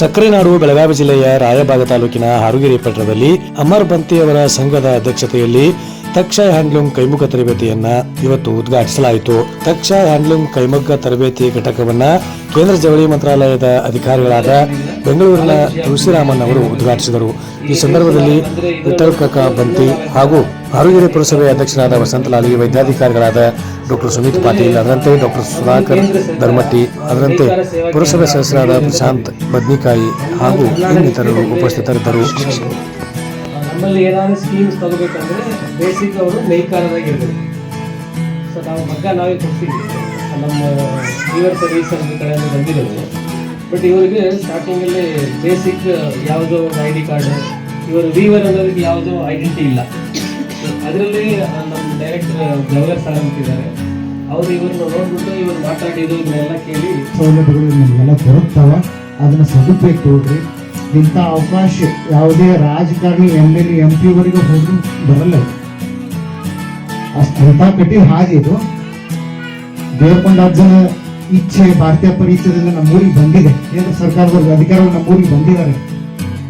ಸಕ್ಕರೆನಾಡು, ಬೆಳಗಾವಿ ಜಿಲ್ಲೆಯ ರಾಯಬಾಗ ತಾಲೂಕಿನ ಹಾರುಗಿರಿ ಪಟ್ಟಣದಲ್ಲಿ ಅಮರ್ ಬಂತಿ ಅವರ ಸಂಘದ ಅಧ್ಯಕ್ಷತೆಯಲ್ಲಿ ತಕ್ಷ ಹ್ಯಾಂಡ್ಲೂಮ್ ಕೈಮುಖ ತರಬೇತಿಯನ್ನ ಇವತ್ತು ಉದ್ಘಾಟಿಸಲಾಯಿತು. ತಕ್ಷ ಹ್ಯಾಂಡ್ಲೂಮ್ ಕೈಮಗ್ಗ ತರಬೇತಿ ಘಟಕವನ್ನ ಕೇಂದ್ರ ಜವಳಿ ಮಂತ್ರಾಲಯದ ಅಧಿಕಾರಿಗಳಾದ ಬೆಂಗಳೂರಿನ ತುಳಸಿರಾಮನ್ ಅವರು ಉದ್ಘಾಟಿಸಿದರು. ಈ ಸಂದರ್ಭದಲ್ಲಿ ವಿಠಲ್ ಬಂತಿ ಹಾಗೂ ಹಾರುಗಿರಿ ಪುರಸಭೆ ಅಧ್ಯಕ್ಷರಾದ ವಸಂತಲಾಲಿ ವೈದ್ಯಾಧಿಕಾರಿಗಳಾದ ಡಾಕ್ಟರ್ ಸುಮಿತ್ ಪಾಟೀಲ್, ಅದರಂತೆ ಡಾಕ್ಟರ್ ಸುಧಾಕರ್ ಧರ್ಮಟ್ಟಿ, ಅದರಂತೆ ಪುರಸಭೆ ಸದಸ್ಯರಾದ ಪ್ರಶಾಂತ್ ಬದ್ನಿಕಾಯಿ ಹಾಗೂ ಇನ್ನಿತರರು ಉಪಸ್ಥಿತರಿದ್ದರು. ನಮ್ಮಲ್ಲಿ ಸ್ಕೀಮ್ಸ್ ಬೇಸಿಕ್ ಅವರು ನಾವು ಕೊಡ್ತೀವಿ. ನಮ್ಮ ಸರ್ವಿಸ್ ಬಂದಿರೋದು ಬಟ್ ಇವರಿಗೆ ಸ್ಟಾರ್ಟಿಂಗಲ್ಲಿ ಬೇಸಿಕ್ ಯಾವುದೋ ಐ ಡಿ ಕಾರ್ಡ್ ಇವರು ವೀವರ್ ಅನ್ನೋದಕ್ಕೆ ಯಾವುದೋ ಐಡೆಂಟಿ ಇಲ್ಲ. ಅದರಲ್ಲಿ ನಮ್ಮ ಡೈರೆಕ್ಟರ್ ಜವಹರ್ ಸರ್ ಅಂತಿದ್ದಾರೆ. ಅವರು ಇವ್ರನ್ನ ನೋಡ್ಬಿಟ್ಟು ಇವ್ರು ಮಾತಾಡಿದ್ರು ಇದನ್ನೆಲ್ಲ ಕೇಳಿ ಸೌಲಭ್ಯಗಳು ನಿಮಗೆಲ್ಲ ದೊರಕ್ತಾವ ಅದನ್ನ ಸದುಪಯೋಗ ತಗೊಳ್ರಿ ಇಂಥ ಅವಕಾಶ ಯಾವುದೇ ರಾಜಕಾರಣಿ ಎಂ ಎಲ್ ಎಂ ಪಿವರೆಗೂ ಹೋಗಿ ಬರಲ್ಲ ಅಷ್ಟು ಕಟ್ಟಿ ಹಾಗೆ ಇದು. ದೇವಕೊಂಡಾರ್ಜನ ಇಚ್ಛೆ ಭಾರತೀಯ ಪರಿಚಯದಿಂದ ನಮ್ಮೂರಿಗೆ ಬಂದಿದೆ. ಕೇಂದ್ರ ಸರ್ಕಾರದವ್ರಿಗೆ ಅಧಿಕಾರಿಗಳು ನಮ್ಮೂರಿಗೆ ಬಂದಿದ್ದಾರೆ.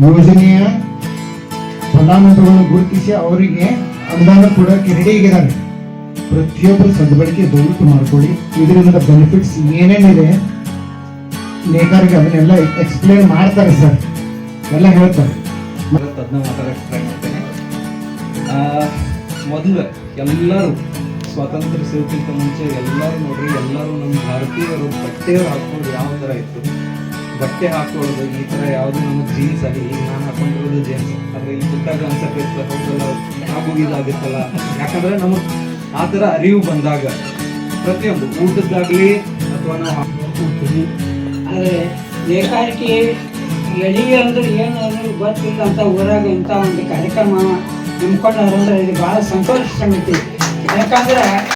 ಯೋಜನೆಯ ಫಲಾನುಭವಿಗಳನ್ನು ಗುರುತಿಸಿ ಅವರಿಗೆ ಅನುದಾನ ಕೊಡೋಕೆ ರೆಡಿ ಆಗಿದ್ದಾರೆ ಪ್ರತಿಯೊಬ್ಬರು ಸದ್ಬಳಕೆ ದಯವಿಟ್ಟು ಮಾಡ್ಕೊಳ್ಳಿ. ಇದರಿಂದ ಬೆನಿಫಿಟ್ಸ್ ಏನೇನಿದೆ, ನೇಕಾರಿಗೆ ಅದನ್ನೆಲ್ಲ ಎಕ್ಸ್ಪ್ಲೇನ್ ಮಾಡ್ತಾರೆ ಸರ್ ಎಲ್ಲ ಹೇಳ್ತಾರೆ. ಅದನ್ನ ಮಾತಾಡಕ್ಕೆ ಟ್ರೈ ಮೊದಲು ಎಲ್ಲರೂ ಸ್ವಾತಂತ್ರ್ಯ ಸಿಗೋಕ್ಕಿಂತ ಮುಂಚೆ ಎಲ್ಲರೂ ನೋಡ್ರಿ, ಎಲ್ಲರೂ ನಮ್ಮ ಭಾರತೀಯರು ಬಟ್ಟೆ ಹಾಕೊಂಡು ಯಾವ ಥರ ಇತ್ತು ಬಟ್ಟೆ ಹಾಕೊಳ್ಳೋದು ಈ ಥರ ಯಾವುದು ನಮ್ಮ ಜೀನ್ಸ್ ಆಗಲಿ ನಾನು ಹಾಕೊಂಡಿರೋದು ಜೀನ್ಸ್ ಆದರೆ ಇಲ್ಲಿ ಸುತ್ತಾಗ ಅನ್ಸಕ್ಕೆ ಹೌದಲ್ಲ ಆಗೋಗಿದಾಗುತ್ತಲ್ಲ ಯಾಕಂದ್ರೆ ನಮಗೆ ಆ ಥರ ಅರಿವು ಬಂದಾಗ ಪ್ರತಿಯೊಂದು ಊಟದ್ದಾಗಲಿ ಅಥವಾ ನಾವು ಹಾಕ್ಕೊಳ್ತೀವಿ ಆದರೆ ಏಕಾಏಕಿ ಎಳಿ ಅಂದ್ರೆ ಏನು ಅನ್ನೋದು ಗೊತ್ತಿಲ್ಲ ಅಂತ ಊರಾಗ ಇಂಥ ಒಂದು ಕಾರ್ಯಕ್ರಮ ನಂಬ್ಕೊಂಡಾರಂದ್ರೆ ಇದು ಭಾಳ ಸಂತೋಷ ಸಂಗತಿ. ಯಾಕಂದ್ರೆ